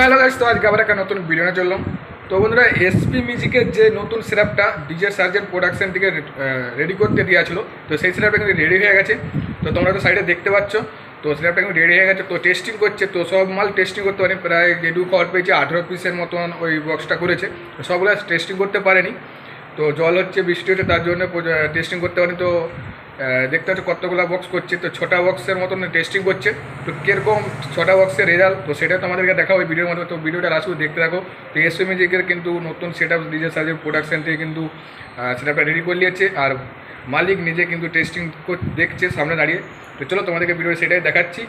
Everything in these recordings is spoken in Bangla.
হ্যালো গাইস তো আজকে আবার একটা নতুন ভিডিও নিয়ে চললাম। তো বন্ধুরা এসপি মিউজিকের যে নতুন সিরাপটা ডিজে সার্জেন্ট প্রোডাকশন থেকে রেডি করতে দিয়েছিল তো সেই সিরাপটা কিন্তু রেডি হয়ে গেছে। তো তোমরা তো সাইডে দেখতে পাচ্ছ। তো সিরাপটা কিন্তু রেডি হয়ে গেছে। তো টেস্টিং করছে। তো সব মাল টেস্টিং করতে পারেনি। প্রায় যেটুকু খবর পেয়েছে, আঠেরো পিসের মতন ওই বক্সটা করেছে। সবগুলো টেস্টিং করতে পারেনি। তো জল হচ্ছে, বৃষ্টি হচ্ছে, তার জন্য টেস্টিং করতে পারেনি। তো দেখতে হচ্ছে কতগুলো বক্স করছে। তো ছটা বক্সের মতন টেস্টিং করছে। তো কীরকম ছটা বক্সের রেজাল্ট তো সেটা তোমাদেরকে দেখা ওই ভিডিওর মধ্যে। তো ভিডিওটা লাস্ট দেখতে থাকো। তো মিউজিকের কিন্তু নতুন সেট আপ ডিজে সার্জের প্রোডাকশন থেকে কিন্তু সেটআপটা রেডি করে নিয়েছে। আর মালিক নিজে কিন্তু টেস্টিং দেখছে সামনে দাঁড়িয়ে। তো চলো তোমাদেরকে ভিডিও সেটাই দেখাচ্ছি।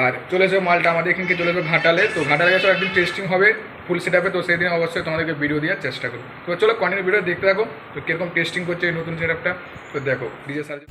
আর চলে এসো মালটা, আমাদের এখানকে চলে এসো ঘাটালে। তো ঘাটালে তো একদিন টেস্টিং হবে। ফুল সেট আপে তো সেই দিন অবশ্যই তোমাদেরকে ভিডিও দেওয়ার চেষ্টা করব। তো চলো কন্টিনিউ ভিডিও দেখতে থাকো। তো কীরকম টেস্টিং করছে এই নতুন সেটআপটা তো দেখো ডিজে সার্জ